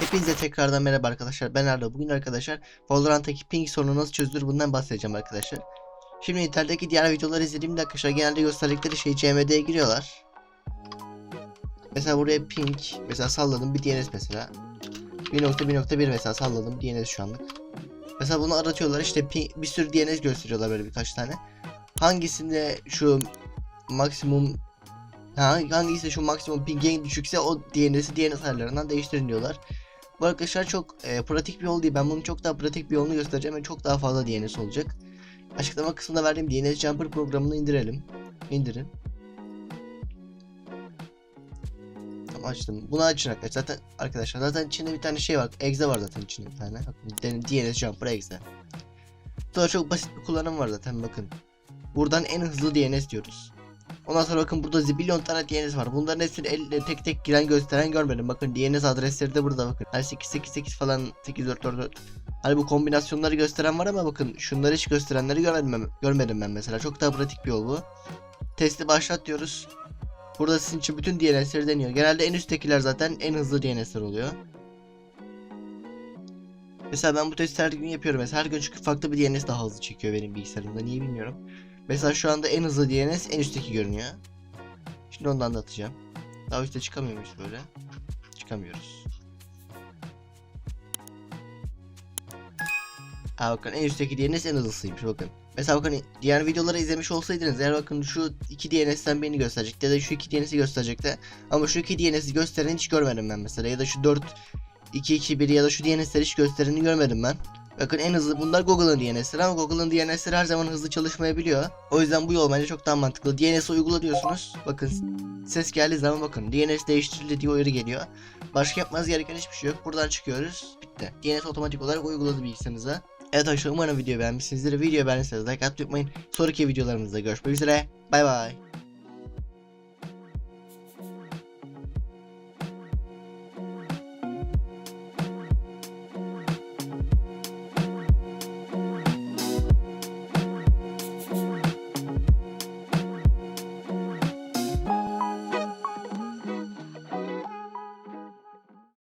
Hepinize tekrardan merhaba arkadaşlar. Ben Arda. Bugün arkadaşlar Valorant'taki ping sorunu nasıl çözülür bundan bahsedeceğim arkadaşlar. Şimdi internetteki diğer videoları izlediğimde arkadaşlar genelde gösterdikleri şey CMD'ye giriyorlar. Mesela buraya ping mesela salladım bir DNS mesela. 1.1.1 mesela salladım DNS şu anlık. Mesela bunu aratıyorlar işte ping, bir sürü DNS gösteriyorlar böyle birkaç tane. Hangisinde şu maksimum Ha, hangisi şu maksimum ping en düşükse o DNS'i DNS ayarlarından değiştirin diyorlar. Bu arkadaşlar çok e, pratik bir yol değil. Ben bunun çok daha pratik bir yolunu göstereceğim ve çok daha fazla DNS olacak. Açıklama kısmında verdiğim DNS Jumper programını indirelim. İndirin. Tamam açtım. Bunu açın arkadaşlar. Zaten arkadaşlar zaten içinde bir tane şey var. Exe var zaten içinde bir tane. Bakın DNS Jumper Exe. Sonra çok basit bir kullanım var zaten bakın. Buradan en hızlı DNS diyoruz. Ondan sonra bakın burada zibilyon tane DNS var. Bunların hepsini elle tek tek giren gösteren görmedim. Bakın DNS adresleri de burada bakın. Hani 888 falan 8444. Hani bu kombinasyonları gösteren var ama bakın şunları hiç gösterenleri görmedim görmedim ben mesela. Çok daha pratik bir yol bu. Testi başlat diyoruz. Burada sizin için bütün DNS'leri deniyor. Genelde en üsttekiler zaten en hızlı DNS'ler oluyor. Mesela ben bu testi her gün yapıyorum. Mesela her gün çünkü farklı bir DNS daha hızlı çekiyor benim bilgisayarımda. Niye bilmiyorum. Mesela şu anda en hızlı DNS en üstteki görünüyor. Şimdi ondan da atacağım. Daha üstte çıkamıyormuş böyle. Çıkamıyoruz. Aa bakın en üstteki DNS en hızlısıymış bakın. Mesela bakın diğer videoları izlemiş olsaydınız eğer bakın şu iki DNS'ten birini gösterecekti ya da şu iki DNS'i gösterecekti. Ama şu iki DNS'i gösteren hiç görmedim ben mesela ya da şu 4 2 2 1 ya da şu DNS'leri hiç göstereni görmedim ben. Bakın en hızlı bunlar Google'ın DNS'leri ama Google'ın DNS'leri her zaman hızlı çalışmayabiliyor. O yüzden bu yol bence çok daha mantıklı. DNS'i uygula diyorsunuz. Bakın ses geldiği zaman bakın DNS değiştirildi diye uyarı geliyor. Başka yapmanız gereken hiçbir şey yok. Buradan çıkıyoruz. Bitti. DNS otomatik olarak uyguladı bilgisayarınıza. Evet arkadaşlar umarım videoyu beğenmişsinizdir. Videoyu beğendiyseniz like atmayı unutmayın. Sonraki videolarımızda görüşmek üzere. Bay bay.